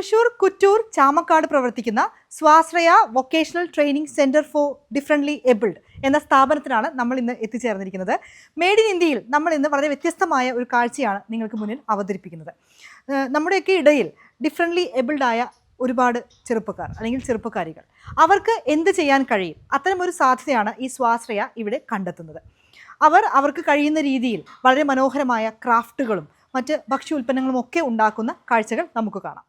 തൃശൂർ കുറ്റൂർ ചാമക്കാട് പ്രവർത്തിക്കുന്ന സ്വാശ്രയ vocational training centre for differently abled എന്ന സ്ഥാപനത്തിനാണ് നമ്മൾ ഇന്ന് എത്തിച്ചേർന്നിരിക്കുന്നത്. മെയ്ഡ് ഇൻ ഇന്ത്യയിൽ നമ്മൾ ഇന്ന് വളരെ വ്യത്യസ്തമായ ഒരു കാഴ്ചയാണ് നിങ്ങൾക്ക് മുന്നിൽ അവതരിപ്പിക്കുന്നത്. നമ്മുടെയൊക്കെ ഇടയിൽ ഡിഫറന്റ്ലി എബിൾഡ് ആയ ഒരുപാട് ചെറുപ്പക്കാർ അല്ലെങ്കിൽ ചെറുപ്പക്കാരികൾ. അവർക്ക് എന്ത് ചെയ്യാൻ കഴിയും? അത്തരമൊരു സാധ്യതയാണ് ഈ സ്വാശ്രയ ഇവിടെ കണ്ടെത്തുന്നത്. അവർ അവർക്ക് കഴിയുന്ന രീതിയിൽ വളരെ മനോഹരമായ ക്രാഫ്റ്റുകളും മറ്റ് ഭക്ഷ്യ ഉൽപ്പന്നങ്ങളും ഒക്കെ ഉണ്ടാക്കുന്ന കാഴ്ചകൾ നമുക്ക് കാണാം.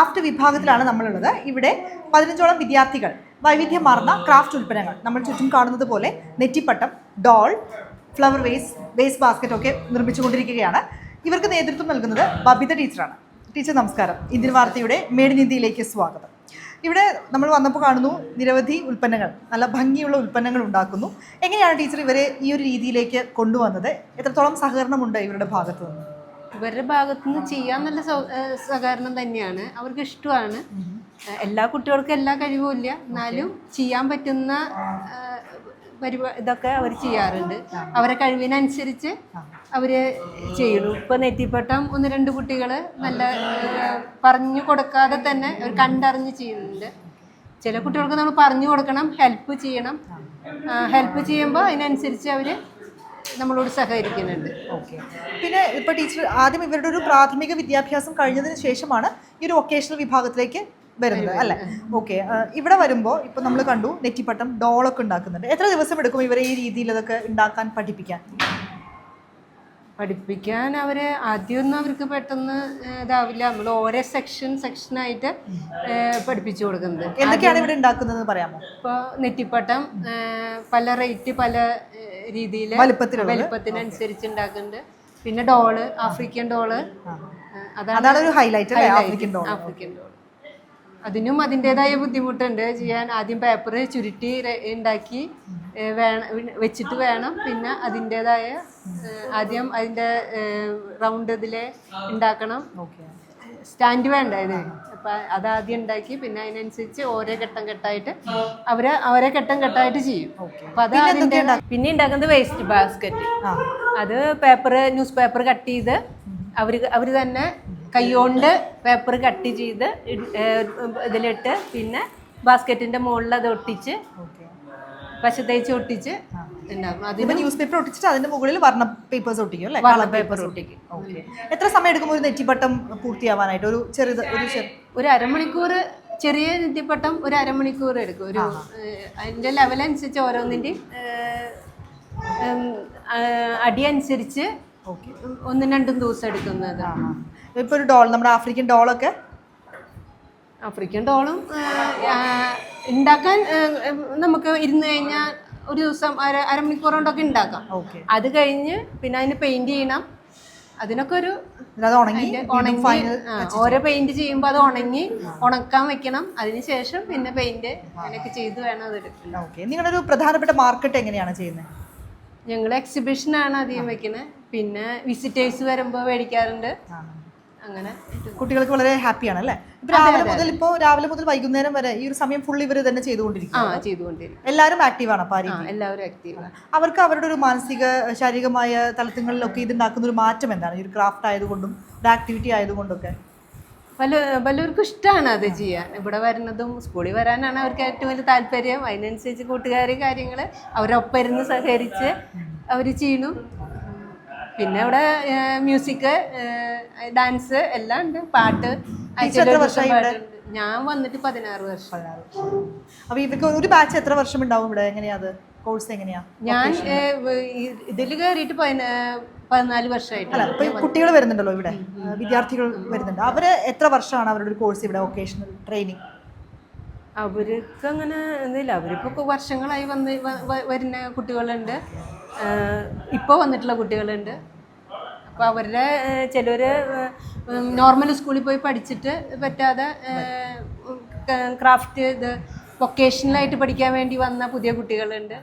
ക്രാഫ്റ്റ് വിഭാഗത്തിലാണ് നമ്മളുള്ളത്. ഇവിടെ പതിനഞ്ചോളം വിദ്യാർത്ഥികൾ വൈവിധ്യമാർന്ന ക്രാഫ്റ്റ് ഉൽപ്പന്നങ്ങൾ. നമ്മൾ ചുറ്റും കാണുന്നത് പോലെ നെറ്റിപ്പട്ടം doll flower vase vase basket ഒക്കെ നിർമ്മിച്ചുകൊണ്ടിരിക്കുകയാണ്. ഇവർക്ക് നേതൃത്വം നൽകുന്നത് ബബിത ടീച്ചറാണ്. ടീച്ചർ നമസ്കാരം. ഇന്ത്യൻ വാർത്തയുടെ മേഡ് ഇൻ ഇന്ത്യയിലേക്ക് സ്വാഗതം. ഇവിടെ നമ്മൾ വന്നപ്പോൾ കാണുന്നു നിരവധി ഉൽപ്പന്നങ്ങൾ നല്ല ഭംഗിയുള്ള ഉൽപ്പന്നങ്ങൾ ഉണ്ടാക്കുന്നു. എങ്ങനെയാണ് ടീച്ചർ ഇവരെ ഈ ഒരു രീതിയിലേക്ക് കൊണ്ടുവന്നത്? എത്രത്തോളം സഹകരണമുണ്ട് ഇവരുടെ ഭാഗത്തു നിന്ന്? ഇവരുടെ ഭാഗത്തു നിന്ന് ചെയ്യാൻ നല്ല സഹകരണം തന്നെയാണ്. അവർക്ക് ഇഷ്ടമാണ്. എല്ലാ കുട്ടികൾക്കും എല്ലാ കഴിവും ഇല്ല. എന്നാലും ചെയ്യാൻ പറ്റുന്ന പരിപാടി ഇതൊക്കെ അവർ ചെയ്യാറുണ്ട്. അവരെ കഴിവിനനുസരിച്ച് അവർ ചെയ്യുന്നു ഇപ്പൊ നെറ്റിപ്പട്ടം ഒന്ന് രണ്ട് കുട്ടികൾ നല്ല പറഞ്ഞു കൊടുക്കാതെ തന്നെ അവർ കണ്ടറിഞ്ഞ് ചെയ്യുന്നുണ്ട്. ചില കുട്ടികൾക്ക് നമ്മൾ പറഞ്ഞു കൊടുക്കണം ഹെൽപ്പ് ചെയ്യണം. ഹെൽപ്പ് ചെയ്യുമ്പോൾ അതിനനുസരിച്ച് അവർ നമ്മളോട് സഹകരിക്കുന്നുണ്ട്. ഓക്കെ. പിന്നെ ഇപ്പോൾ ടീച്ചർ ആദ്യം ഇവരുടെ ഒരു പ്രാഥമിക വിദ്യാഭ്യാസം കഴിഞ്ഞതിന് ശേഷമാണ് ഈ ഒരു വൊക്കേഷണൽ വിഭാഗത്തിലേക്ക് വരുന്നത് അല്ലേ? ഓക്കെ. ഇവിടെ വരുമ്പോൾ ഇപ്പം നമ്മൾ കണ്ടു നെറ്റിപ്പട്ടം ഡോളൊക്കെ ഉണ്ടാക്കുന്നുണ്ട്. എത്ര ദിവസം എടുക്കും ഇവരെ ഈ രീതിയിൽ അതൊക്കെ ഉണ്ടാക്കാൻ പഠിപ്പിക്കാൻ? പഠിപ്പിക്കാൻ അവരെ ആദ്യമൊന്നും അവർക്ക് പെട്ടെന്ന് ഇതാവില്ല. നമ്മൾ ഓരോ സെക്ഷൻ സെക്ഷനായിട്ട് പഠിപ്പിച്ചു കൊടുക്കുന്നത്. എന്തൊക്കെയാണ് ഇവിടെ ഉണ്ടാക്കുന്നത് പറയാമോ? ഇപ്പോൾ നെറ്റിപ്പട്ടം പല റേറ്റ് പല രീതിയിൽ വലിപ്പത്തിനനുസരിച്ച് ഉണ്ടാക്കുന്നുണ്ട്. പിന്നെ ഡോൾ ആഫ്രിക്കൻ ഡോൾ. അതാണ് ഒരു ഹൈലൈറ്റ് ആഫ്രിക്കൻ ഡോൾ അതിനും അതിന്റെതായ ബുദ്ധിമുട്ടുണ്ട്. ചെയ്യാൻ ആദ്യം പേപ്പർ ചുരുട്ടി ഉണ്ടാക്കി വേണം വെച്ചിട്ട് വേണം. പിന്നെ അതിന്റെതായ ആദ്യം അതിന്റെ റൗണ്ട് ഇതിൽ ഉണ്ടാക്കണം. സ്റ്റാൻഡ് വേണ്ട ഇത്. അപ്പം അതാദ്യം ഉണ്ടാക്കി പിന്നെ അതിനനുസരിച്ച് ഓരോ ഘട്ടം ഘട്ടമായിട്ട് അവർ അവരെ ഘട്ടം ഘട്ടമായിട്ട് ചെയ്യും. അപ്പം അത് അതിന്റെ പിന്നെ ഉണ്ടാക്കുന്നത് വേസ്റ്റ് ബാസ്ക്കറ്റ് അത് പേപ്പർ ന്യൂസ് പേപ്പർ കട്ട് ചെയ്ത് അവർ അവർ തന്നെ കൈകൊണ്ട് പേപ്പർ കട്ട് ചെയ്ത് ഇതിലിട്ട് പിന്നെ ബാസ്ക്കറ്റിന്റെ മുകളിൽ അത് ഒട്ടിച്ച് പശ തേച്ച് ഒട്ടിച്ച് ഇപ്പൊ ന്യൂസ് പേപ്പർ ഒട്ടിച്ചിട്ട് അതിന്റെ മുകളിൽ വർണ പേപ്പേഴ്സ് ഒട്ടിക്കും അല്ലേ? വള പേപ്പർ ഒട്ടിക്കും. എത്ര സമയം എടുക്കും ഒരു നെറ്റിപ്പട്ടം പൂർത്തിയാവാനായിട്ട്? ഒരു ചെറുത് ഒരു ഒരു അരമണിക്കൂർ ചെറിയ നെറ്റിപ്പട്ടം ഒരു അരമണിക്കൂർ എടുക്കും. ഒരു അതിന്റെ ലെവൽ അനുസരിച്ച് ഓരോന്നിന്റെ അടി അനുസരിച്ച് ഒന്നും രണ്ടും ദിവസം എടുക്കുന്നത്. ഇപ്പൊ ഒരു ഡോൾ നമ്മുടെ ആഫ്രിക്കൻ ഡോളൊക്കെ ആഫ്രിക്കൻ ഡോളും ഉണ്ടാക്കാൻ നമുക്ക് ഇരുന്ന് കഴിഞ്ഞാൽ ഒരു ദിവസം അര അരമണിക്കൂർ കൊണ്ടൊക്കെ ഉണ്ടാക്കാം അത് കഴിഞ്ഞ് പിന്നെ അതിന് പെയിന്റ് ചെയ്യണം. അതിനൊക്കെ ഒരു ഉണങ്ങി ഓരോ പെയിന്റ് ചെയ്യുമ്പോൾ അത് ഉണങ്ങി ഉണക്കാൻ വെക്കണം. അതിനുശേഷം പിന്നെ പെയിന്റ് അങ്ങനെയൊക്കെ ചെയ്ത് വേണം അത് നിങ്ങളൊരു നിങ്ങളുടെ ഒരു പ്രധാനപ്പെട്ട മാർക്കറ്റ് എങ്ങനെയാണ് ചെയ്യുന്നത് ഞങ്ങൾ എക്സിബിഷനാണ് അധികം വെക്കുന്നത് പിന്നെ വിസിറ്റേഴ്സ് വരുമ്പോൾ മേടിക്കാറുണ്ട്. അങ്ങനെ കുട്ടികൾക്ക് വളരെ ഹാപ്പിയാണ് അല്ലേ? രാവിലെ മുതൽ ഇപ്പോ രാവിലെ മുതൽ വൈകുന്നേരം വരെ ഈ ഒരു സമയം ഫുൾ ഇവർ തന്നെ ചെയ്തുകൊണ്ടിരിക്കും എല്ലാവരും ആക്റ്റീവ് ആണ് എല്ലാവരും ആക്റ്റീവ് അവർക്ക് അവരുടെ ഒരു മാനസിക ശാരീരികമായ തലത്തിങ്ങളിലൊക്കെ ഇത് ഉണ്ടാക്കുന്ന ഒരു മാറ്റം എന്താണ്? ഈ ഒരു ക്രാഫ്റ്റ് ആയതുകൊണ്ടും ഒരു ആക്ടിവിറ്റി ആയതുകൊണ്ടൊക്കെ പല പലർക്കും ഇഷ്ടമാണ് അത് ചെയ്യാൻ. ഇവിടെ വരുന്നതും സ്കൂളിൽ വരാനാണ് അവർക്ക് ഏറ്റവും വലിയ താല്പര്യം. അതിനനുസരിച്ച് കൂട്ടുകാർ കാര്യങ്ങൾ അവരൊപ്പം ഇരുന്ന് സഹകരിച്ച് അവർ ചെയ്യണു. പിന്നെ ഇവിടെ മ്യൂസിക് ഡാൻസ് എല്ലാം ഉണ്ട്. പാട്ട് ഞാൻ വന്നിട്ട് പതിനാറ് വർഷം. അപ്പൊ ഇവർക്ക് ഒരു ബാച്ച് എത്ര വർഷം ഉണ്ടാവും ഇവിടെ? എങ്ങനെയാ അത്? കോഴ്സ് എങ്ങനെയാ? ഞാൻ ഇതിൽ കയറിയിട്ട് പതിനാ പതിനാല് വർഷമായിട്ട്. കുട്ടികൾ വരുന്നുണ്ടല്ലോ ഇവിടെ. വിദ്യാർത്ഥികൾ വരുന്നുണ്ട്. അവർ എത്ര വർഷമാണ് അവരുടെ ഒരു കോഴ്സ് ഇവിടെ? വൊക്കേഷണൽ ട്രെയിനിങ് അവർക്ക് അങ്ങനെ എന്തില്ല അവരിപ്പോ വർഷങ്ങളായി വന്ന് വരുന്ന കുട്ടികളുണ്ട്. ഇപ്പോൾ വന്നിട്ടുള്ള കുട്ടികളുണ്ട്. അപ്പോൾ അവരുടെ ചിലർ നോർമൽ സ്കൂളിൽ പോയി പഠിച്ചിട്ട് പറ്റാതെ ക്രാഫ്റ്റ് ഇത് വൊക്കേഷണലായിട്ട് പഠിക്കാൻ വേണ്ടി വന്ന പുതിയ കുട്ടികളുണ്ട്.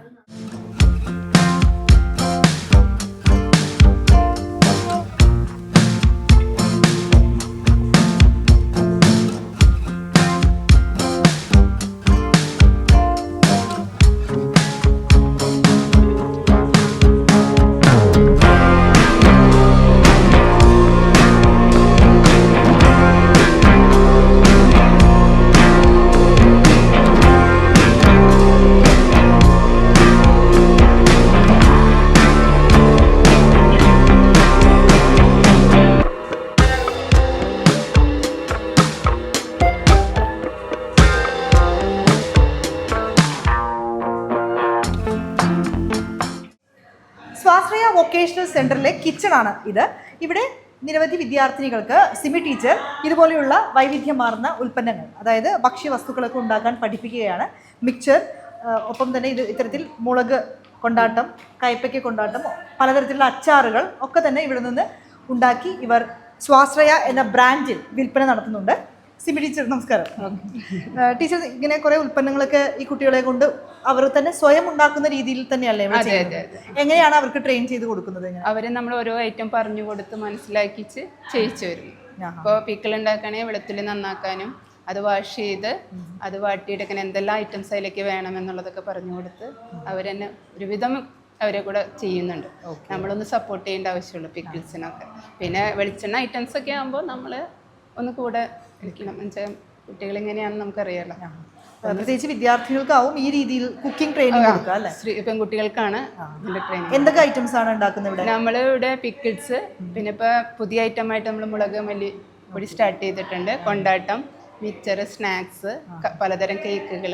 സെന്ററിലെ കിച്ചണാണ് ഇത്. ഇവിടെ നിരവധി വിദ്യാർത്ഥിനികൾക്ക് സിമി ടീച്ചർ ഇതുപോലെയുള്ള വൈവിധ്യമാർന്ന ഉൽപ്പന്നങ്ങൾ അതായത് ഭക്ഷ്യവസ്തുക്കളൊക്കെ ഉണ്ടാക്കാൻ പഠിപ്പിക്കുകയാണ്. മിക്സർ ഒപ്പം തന്നെ ഇത് ഇത്തരത്തിൽ മുളക് കൊണ്ടാട്ടം കയ്പയ്ക്ക കൊണ്ടാട്ടം പലതരത്തിലുള്ള അച്ചാറുകൾ ഒക്കെ തന്നെ ഇവിടെ നിന്ന് ഉണ്ടാക്കി ഇവർ സ്വാശ്രയ എന്ന ബ്രാൻഡിൽ വിൽപ്പന നടത്തുന്നുണ്ട്. സിമി ടീച്ചർ നമസ്കാരം. ടീച്ചർ ഇങ്ങനെ കുറെ ഉൽപ്പന്നങ്ങളൊക്കെ ഈ കുട്ടികളെ കൊണ്ട് അവർ തന്നെ സ്വയം ഉണ്ടാക്കുന്ന രീതിയിൽ തന്നെയല്ലേ അതെ, എങ്ങനെയാണ് അവർക്ക് ട്രെയിൻ ചെയ്ത് കൊടുക്കുന്നത് അവരെ നമ്മൾ ഓരോ ഐറ്റം പറഞ്ഞു കൊടുത്ത് മനസ്സിലാക്കി ചെയ്യിച്ചു വരും. അപ്പോൾ ഇപ്പോൾ പിക്കിൾ ഉണ്ടാക്കുകയാണെങ്കിൽ വെളുത്തുള്ളി നന്നാക്കാനും അത് വാഷ് ചെയ്ത് അത് വാട്ടിയെടുക്കാൻ എന്തെല്ലാം ഐറ്റംസ് അതിലേക്ക് വേണം എന്നുള്ളതൊക്കെ പറഞ്ഞു കൊടുത്ത് അവരെന്നെ ഒരുവിധം അവരെ കൂടെ ചെയ്യുന്നുണ്ട്. നമ്മളൊന്ന് സപ്പോർട്ട് ചെയ്യേണ്ട ആവശ്യമുള്ളൂ പിക്കിൾസിനൊക്കെ പിന്നെ വെളിച്ചെണ്ണ ഐറ്റംസ് ഒക്കെ ആകുമ്പോൾ നമ്മൾ ഒന്ന് കൂടെ എന്നുവെച്ചാൽ കുട്ടികൾ എങ്ങനെയാണെന്ന് നമുക്കറിയാലോ. പ്രത്യേകിച്ച് വിദ്യാർത്ഥികൾക്കാവും ഈ രീതിയിൽ കുക്കിംഗ് ട്രെയിനിങ് കൊടുക്കുക അല്ലേ? സ്ത്രീ പെൺകുട്ടികൾക്കാണ് ട്രെയിനിങ് എന്തൊക്കെ ഐറ്റംസ് ആണ് ഉണ്ടാക്കുന്നത് ഇവിടെ? നമ്മൾ ഇവിടെ പിക്കിൾസ് പിന്നെ ഇപ്പൊ പുതിയ ഐറ്റം ആയിട്ട് നമ്മൾ മുളക് മല്ലി പൊടി സ്റ്റാർട്ട് ചെയ്തിട്ടുണ്ട്. കൊണ്ടാട്ടം മിക്സർ സ്നാക്സ് പലതരം കേക്കുകൾ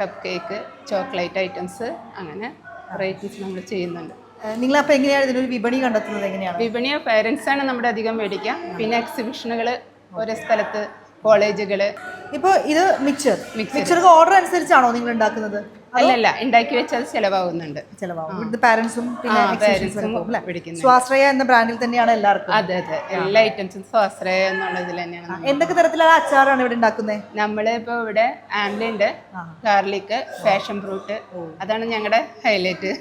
കപ്പ് കേക്ക് ചോക്ലേറ്റ് ഐറ്റംസ് അങ്ങനെ വെറൈറ്റീസ് നമ്മൾ ചെയ്യുന്നുണ്ട്. നിങ്ങൾ അപ്പോൾ എങ്ങനെയാണ് ഇതിനൊരു വിപണി കണ്ടെത്തുന്നത് എങ്ങനെയാണ്? വിപണിയോ പേരൻസ് ആണ് നമ്മുടെ അധികം മേടിക്കുക. പിന്നെ എക്സിബിഷനുകൾ ഓരോ സ്ഥലത്ത് കോളേജുകൾ ഇപ്പൊ ഇത് മിക്സർ മിക്സർ ഓർഡർ അനുസരിച്ചാണോ നിങ്ങൾ ഉണ്ടാക്കുന്നത്? അല്ലല്ല ഉണ്ടാക്കി വെച്ചാൽ ചെലവാകുന്നുണ്ട്. ചെലവാകും. ഇവിടുത്തെ പാരന്റ്സും പിന്നെ. സ്വാശ്രയ എന്ന ബ്രാൻഡിൽ തന്നെയാണ് എല്ലാവർക്കും. അതെ അതെ. എല്ലാ ഐറ്റംസും സ്വാശ്രയ എന്നുള്ളതിൽ തന്നെയാണ് എന്തൊക്കെ തരത്തിലുള്ള അച്ചാറാണ് ഇവിടെ ഉണ്ടാക്കുന്നത് നമ്മൾ ഇപ്പൊ ഇവിടെ ആംബ്ലുണ്ട് ഗാർലിക് പാഷൻ ഫ്രൂട്ട്. അതാണ് ഞങ്ങളുടെ ഹൈലൈറ്റ്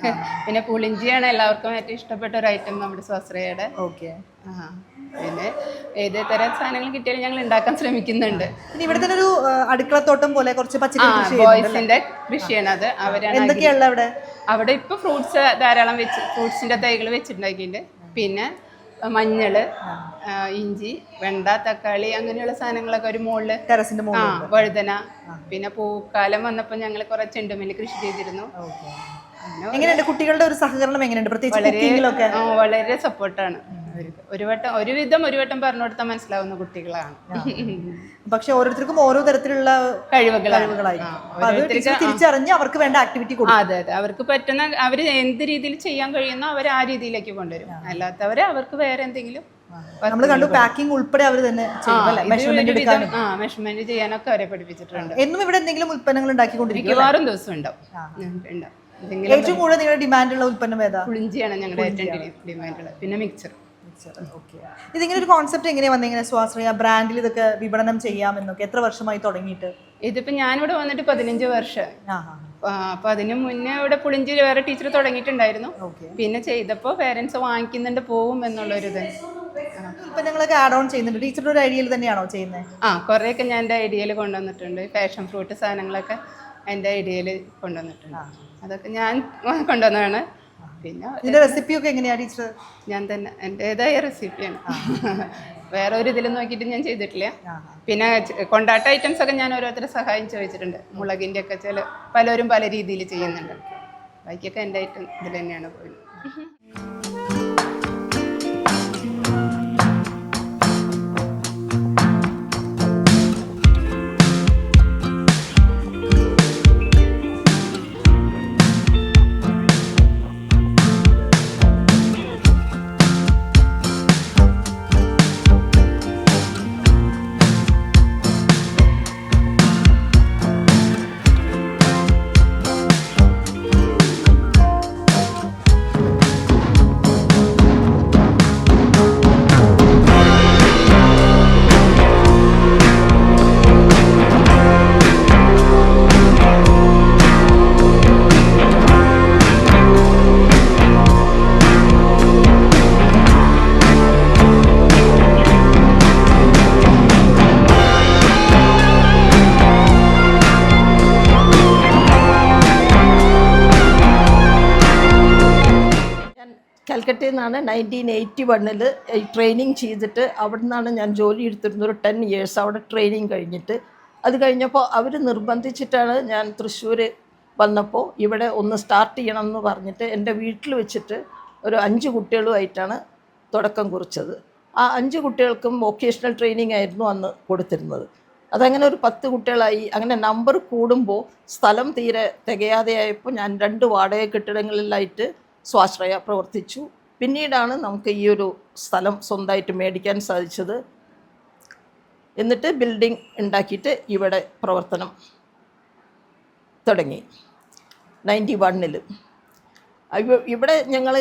പിന്നെ പുളിഞ്ചിയാണ് എല്ലാവർക്കും ഏറ്റവും ഇഷ്ടപ്പെട്ട ഒരു ഐറ്റം നമ്മുടെ സ്വാശ്രയയുടെ. ഓക്കെ. പിന്നെ ഏത് തരം സാധനങ്ങൾ കിട്ടിയാലും ഞങ്ങൾ ഉണ്ടാക്കാൻ ശ്രമിക്കുന്നുണ്ട്. പിന്നെ ഇവിടെ തന്നെ ഒരു അടുക്കളത്തോട്ടം പോലെ കുറച്ച് പച്ചക്കറി. ബോയ്സിന്റെ കൃഷിയാണ് അത്. അവരാണ് എന്തൊക്കെയുള്ള അവിടെ അവിടെ ഇപ്പൊ ഫ്രൂട്ട്സ് ധാരാളം വെച്ച് ഫ്രൂട്ട്സിന്റെ തൈകൾ വെച്ചിട്ടുണ്ടാക്കിയിട്ടുണ്ട്. പിന്നെ മഞ്ഞൾ ഇഞ്ചി വെണ്ട തക്കാളി അങ്ങനെയുള്ള സാധനങ്ങളൊക്കെ ഒരു മുകളിൽ ടെറസിന്റെ ആ വഴുതന പിന്നെ പൂക്കാലം വന്നപ്പോൾ ഞങ്ങൾ കുറെ ചെണ്ടുമല്ലി കൃഷി ചെയ്തിരുന്നു. എങ്ങനെയുണ്ട് കുട്ടികളുടെ ഒരു സഹകരണം എങ്ങനെയുണ്ട്? പ്രത്യേകിച്ച് വളരെ സപ്പോർട്ടാണ് ഒരു വട്ടം ഒരുവിധം ഒരു വട്ടം പറഞ്ഞു കൊടുത്താൽ മനസ്സിലാവുന്ന കുട്ടികളാണ്. പക്ഷെ ഓരോരുത്തർക്കും ഓരോ തരത്തിലുള്ള കഴിവുകളായിരിക്കും. തിരിച്ചറിഞ്ഞ് അവർക്ക് വേണ്ട ആക്ടിവിറ്റി കൊടുക്കും. അതെ അതെ. അവർക്ക് പറ്റുന്ന അവർ എന്ത് രീതിയിൽ ചെയ്യാൻ കഴിയുന്നോ അവർ ആ രീതിയിലേക്ക് കൊണ്ടുവരും. അല്ലാത്തവരെ അവർക്ക് വേറെ എന്തെങ്കിലും നമ്മൾ കണ്ടു പാക്കിംഗ് ഉൾപ്പെടെ അവർ തന്നെ മെഷർമെന്റ് ചെയ്യാനൊക്കെ അവരെ പഠിപ്പിച്ചിട്ടുണ്ട്. എന്നും ഇവിടെ എന്തെങ്കിലും ഉൽപ്പന്നങ്ങൾ ഉണ്ടാക്കിക്കൊണ്ടിരിക്കും മിക്കവാറും ദിവസം ഉണ്ടാവും. ഏറ്റവും കൂടുതൽ നിങ്ങളുടെ ഡിമാൻഡുള്ള ഉൽപ്പന്നം ഏതാ? പുളിഞ്ചിയാണ് ഞങ്ങളുടെ ഏറ്റവും ഡിമാൻഡുള്ള പിന്നെ മിക്സർ ഇതിങ്ങനെ ഒരു കോൺസെപ്റ്റ് എങ്ങനെയാ വന്നത് ഇങ്ങനെ സ്വാശ്രയ ബ്രാൻഡിൽ ഇതൊക്കെ വിപണനം ചെയ്യാം എന്നൊക്കെ എത്ര വർഷമായി തുടങ്ങിയിട്ട്? ഇതിപ്പോ ഞാനിവിടെ വന്നിട്ട് പതിനഞ്ച് വർഷം. അപ്പൊ അതിന് മുന്നേ ഇവിടെ പുളിഞ്ചിരി വേറെ ടീച്ചർ തുടങ്ങിയിട്ടുണ്ടായിരുന്നു. പിന്നെ ചെയ്തപ്പോ പേരൻസ് വാങ്ങിക്കുന്നുണ്ട് പോവും എന്നുള്ളൊരു ഇത് ഉൽപ്പന്നങ്ങളൊക്കെ ആഡ് ഓൺ ചെയ്യുന്നുണ്ട്. ടീച്ചറുടെ ഒരു ഐഡിയയിൽ തന്നെയാണോ ചെയ്യുന്നത് ആ കുറേയൊക്കെ ഞാൻ എന്റെ ഐഡിയയിൽ കൊണ്ടുവന്നിട്ടുണ്ട്. ഫാഷൻ ഫ്രൂട്ട് സാധനങ്ങളൊക്കെ എന്റെ ഐഡിയയിൽ കൊണ്ടുവന്നിട്ടുണ്ട്. അതൊക്കെ ഞാൻ കൊണ്ടുവന്നതാണ്. പിന്നെ ഇതിന്റെ റെസിപ്പി ഒക്കെ എങ്ങനെയാ ടീച്ചർ? ഞാൻ തന്നെ എന്റെതായ റെസിപ്പിയാണ് വേറെ ഒരു ഇതിലും നോക്കിയിട്ട് ഞാൻ ചെയ്തിട്ടില്ല. പിന്നെ കൊണ്ടാട്ട ഐറ്റംസ് ഒക്കെ ഞാൻ ഓരോരുത്തരെ സഹായം ചോദിച്ചിട്ടുണ്ട്. മുളകിന്റെ ഒക്കെ ചില പലരും പല രീതിയിൽ ചെയ്യുന്നുണ്ട്. ബാക്കിയൊക്കെ എന്റെ ഐറ്റം ഇതിൽ തന്നെയാണ് പോയത് നിന്നാണ് നയന്റീൻ എയ്റ്റി വണ്ണിൽ ട്രെയിനിങ് ചെയ്തിട്ട് അവിടെ നിന്നാണ് ഞാൻ ജോലി എടുത്തിരുന്നത് ഒരു ടെൻ ഇയേഴ്സ് അവിടെ ട്രെയിനിങ് കഴിഞ്ഞിട്ട്. അത് കഴിഞ്ഞപ്പോൾ അവർ നിർബന്ധിച്ചിട്ടാണ് ഞാൻ തൃശ്ശൂർ വന്നപ്പോൾ ഇവിടെ ഒന്ന് സ്റ്റാർട്ട് ചെയ്യണം എന്ന് പറഞ്ഞിട്ട് എന്റെ വീട്ടിൽ വെച്ചിട്ട് ഒരു അഞ്ച് കുട്ടികളുമായിട്ടാണ് തുടക്കം കുറിച്ചത്. ആ അഞ്ച് കുട്ടികൾക്കും വൊക്കേഷണൽ ട്രെയിനിങ് ആയിരുന്നു അന്ന് കൊടുത്തിരുന്നത്. അതങ്ങനെ ഒരു പത്ത് കുട്ടികളായി. അങ്ങനെ നമ്പർ കൂടുമ്പോൾ സ്ഥലം തീരെ തികയാതെയായപ്പോൾ ഞാൻ രണ്ട് വാടക കെട്ടിടങ്ങളിലായിട്ട് സ്വാശ്രയ പ്രവർത്തിച്ചു. പിന്നീടാണ് നമുക്ക് ഈ ഒരു സ്ഥലം സ്വന്തമായിട്ട് മേടിക്കാൻ സാധിച്ചത്. എന്നിട്ട് ബിൽഡിംഗ് ഉണ്ടാക്കിയിട്ട് ഇവിടെ പ്രവർത്തനം തുടങ്ങി. നയന്റി വണ്ണിൽ ഇവിടെ ഞങ്ങൾ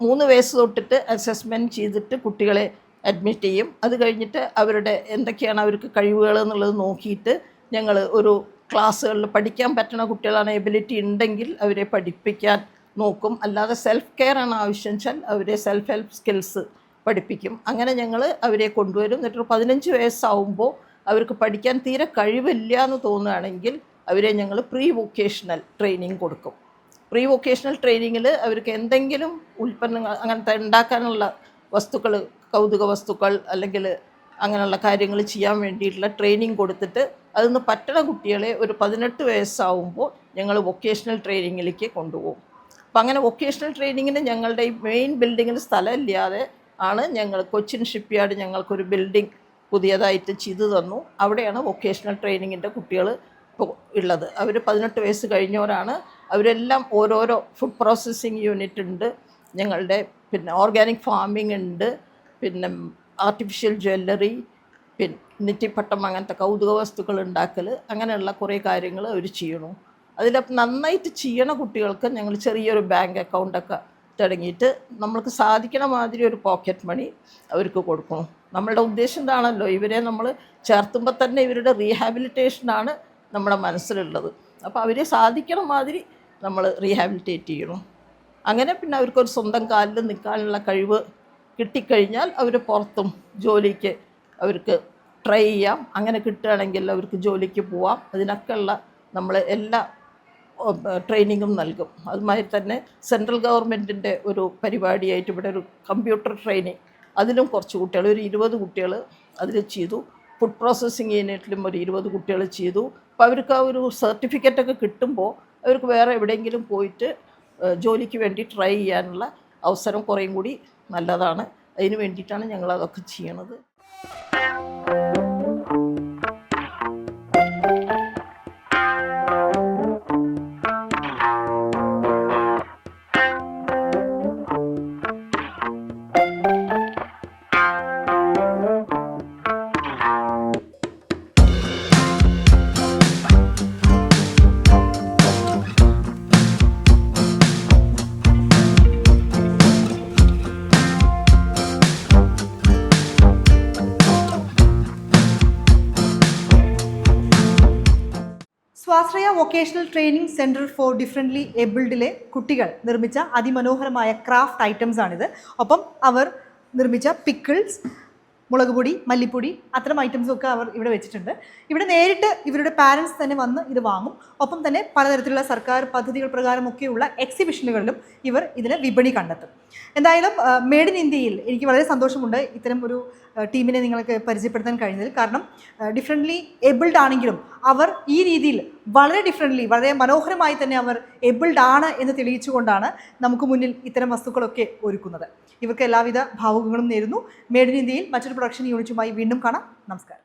മൂന്ന് വയസ്സ് തൊട്ടിട്ട് അസസ്മെന്റ് ചെയ്തിട്ട് കുട്ടികളെ അഡ്മിറ്റ് ചെയ്യും. അത് കഴിഞ്ഞിട്ട് അവരുടെ എന്തൊക്കെയാണ് അവർക്ക് കഴിവുകൾ എന്നുള്ളത് നോക്കിയിട്ട് ഞങ്ങൾ ഒരു ക്ലാസ്സുകളിൽ പഠിക്കാൻ പറ്റുന്ന കുട്ടികളാണ് എബിലിറ്റി ഉണ്ടെങ്കിൽ അവരെ പഠിപ്പിക്കാൻ നോക്കും. അല്ലാതെ സെൽഫ് കെയർ ആണ് ആവശ്യം. വെച്ചാൽ അവരെ സെൽഫ് ഹെൽപ്പ് സ്കിൽസ് പഠിപ്പിക്കും. അങ്ങനെ ഞങ്ങൾ അവരെ കൊണ്ടുവരും. എന്നിട്ട് പതിനഞ്ച് വയസ്സാവുമ്പോൾ അവർക്ക് പഠിക്കാൻ തീരെ കഴിവില്ല എന്ന് തോന്നുകയാണെങ്കിൽ അവരെ ഞങ്ങൾ പ്രീ വൊക്കേഷണൽ ട്രെയിനിങ് കൊടുക്കും. പ്രീ വൊക്കേഷണൽ ട്രെയിനിങ്ങിൽ അവർക്ക് എന്തെങ്കിലും ഉൽപ്പന്നങ്ങൾ അങ്ങനത്തെ ഉണ്ടാക്കാനുള്ള വസ്തുക്കൾ കൗതുക വസ്തുക്കൾ അല്ലെങ്കിൽ അങ്ങനെയുള്ള കാര്യങ്ങൾ ചെയ്യാൻ വേണ്ടിയിട്ടുള്ള ട്രെയിനിങ് കൊടുത്തിട്ട് അതിന്ന് പറ്റണ കുട്ടികളെ ഒരു പതിനെട്ട് വയസ്സാവുമ്പോൾ ഞങ്ങൾ വൊക്കേഷണൽ ട്രെയിനിങ്ങിലേക്ക് കൊണ്ടുപോകും. അപ്പം അങ്ങനെ വൊക്കേഷണൽ ട്രെയിനിങ്ങിന് ഞങ്ങളുടെ ഈ മെയിൻ ബിൽഡിങ്ങിന് സ്ഥലമില്ലാതെ ആണ് ഞങ്ങൾ കൊച്ചിൻ ഷിപ്പ്യാർഡ് ഞങ്ങൾക്കൊരു ബിൽഡിംഗ് പുതിയതായിട്ട് ചെയ്തു തന്നു. അവിടെയാണ് വൊക്കേഷണൽ ട്രെയിനിങ്ങിന്റെ കുട്ടികൾ ഇപ്പോൾ ഉള്ളത്. അവർ പതിനെട്ട് വയസ്സ് കഴിഞ്ഞവരാണ്. അവരെല്ലാം ഓരോരോ ഫുഡ് പ്രോസസ്സിങ് യൂണിറ്റ് ഉണ്ട്. ഞങ്ങളുടെ പിന്നെ ഓർഗാനിക് ഫാമിംഗ് ഉണ്ട്. പിന്നെ ആർട്ടിഫിഷ്യൽ ജ്വല്ലറി പിന്നെ നെറ്റിപ്പട്ടം അങ്ങനത്തെ കൗതുക വസ്തുക്കൾ ഉണ്ടാക്കൽ അങ്ങനെയുള്ള കുറേ കാര്യങ്ങൾ അവർ ചെയ്യണു അതിൽ നന്നായിട്ട് ചെയ്യണ കുട്ടികൾക്ക് ഞങ്ങൾ ചെറിയൊരു ബാങ്ക് അക്കൗണ്ടൊക്കെ തുടങ്ങിയിട്ട് നമ്മൾക്ക് സാധിക്കണ മാതിരി ഒരു പോക്കറ്റ് മണി അവർക്ക് കൊടുക്കണം. നമ്മളുടെ ഉദ്ദേശം എന്താണല്ലോ? ഇവരെ നമ്മൾ ചേർത്തുമ്പോൾ തന്നെ ഇവരുടെ റീഹാബിലിറ്റേഷനാണ് നമ്മുടെ മനസ്സിലുള്ളത്. അപ്പോൾ അവരെ സാധിക്കണ മാതിരി നമ്മൾ റീഹാബിലിറ്റേറ്റ് ചെയ്യണം. അങ്ങനെ പിന്നെ അവർക്കൊരു സ്വന്തം കാലിൽ നിൽക്കാനുള്ള കഴിവ് കിട്ടിക്കഴിഞ്ഞാൽ അവർ പുറത്തും ജോലിക്ക് അവർക്ക് ട്രൈ ചെയ്യാം. അങ്ങനെ കിട്ടുകയാണെങ്കിൽ അവർക്ക് ജോലിക്ക് പോവാം. അതിനൊക്കെയുള്ള നമ്മൾ എല്ലാ ട്രെയിനിങ്ങും നൽകും. അതുമാതിരി തന്നെ സെൻട്രൽ ഗവൺമെന്റിന്റെ ഒരു പരിപാടിയായിട്ട് ഇവിടെ ഒരു കമ്പ്യൂട്ടർ ട്രെയിനിങ് അതിലും കുറച്ച് കുട്ടികൾ ഒരു ഇരുപത് കുട്ടികൾ അതിൽ ചെയ്തു. ഫുഡ് പ്രോസസ്സിങ് യൂണിറ്റിലും ഒരു ഇരുപത് കുട്ടികൾ ചെയ്തു. അപ്പോൾ അവർക്ക് ആ ഒരു സർട്ടിഫിക്കറ്റൊക്കെ കിട്ടുമ്പോൾ അവർക്ക് വേറെ എവിടെയെങ്കിലും പോയിട്ട് ജോലിക്ക് വേണ്ടി ട്രൈ ചെയ്യാനുള്ള അവസരം കുറേയും കൂടി നല്ലതാണ്. അതിന് വേണ്ടിയിട്ടാണ് ഞങ്ങൾ അതൊക്കെ ചെയ്യണത്. സ്വാശ്രയ vocational training centre for differently എബിൾഡിലെ കുട്ടികൾ നിർമ്മിച്ച അതിമനോഹരമായ ക്രാഫ്റ്റ് ഐറ്റംസ് ആണിത് ഒപ്പം അവർ നിർമ്മിച്ച പിക്കിൾസ് മുളക് പൊടി മല്ലിപ്പൊടി അത്തരം ഐറ്റംസൊക്കെ അവർ ഇവിടെ വെച്ചിട്ടുണ്ട്. ഇവിടെ നേരിട്ട് ഇവരുടെ പാരൻസ് തന്നെ വന്ന് ഇത് വാങ്ങും. ഒപ്പം തന്നെ പലതരത്തിലുള്ള സർക്കാർ പദ്ധതികൾ പ്രകാരമൊക്കെയുള്ള എക്സിബിഷനുകളിലും ഇവർ ഇതിന് വിപണി കണ്ടെത്തും. എന്തായാലും മേഡ് ഇൻ ഇന്ത്യയിൽ എനിക്ക് വളരെ സന്തോഷമുണ്ട്. ഇത്തരം ഒരു ടീമിനെ നിങ്ങൾക്ക് പരിചയപ്പെടുത്താൻ കഴിഞ്ഞതിൽ. കാരണം ഡിഫറെന്റ്ലി എബിൾഡ് ആണെങ്കിലും അവർ ഈ രീതിയിൽ വളരെ ഡിഫറെന്റ്ലി വളരെ മനോഹരമായി തന്നെ അവർ എബിൾഡ് ആണ് എന്ന് തെളിയിച്ചുകൊണ്ടാണ് നമുക്ക് മുന്നിൽ ഇത്തരം വസ്തുക്കളൊക്കെ ഒരുക്കുന്നത്. ഇവർക്ക് എല്ലാവിധ ഭാവുകങ്ങളും നേരുന്നു. മേഡ് ഇൻ ഇന്ത്യയിൽ മറ്റൊരു പ്രൊഡക്ഷൻ യൂണിറ്റുമായി വീണ്ടും കാണാം. നമസ്കാരം.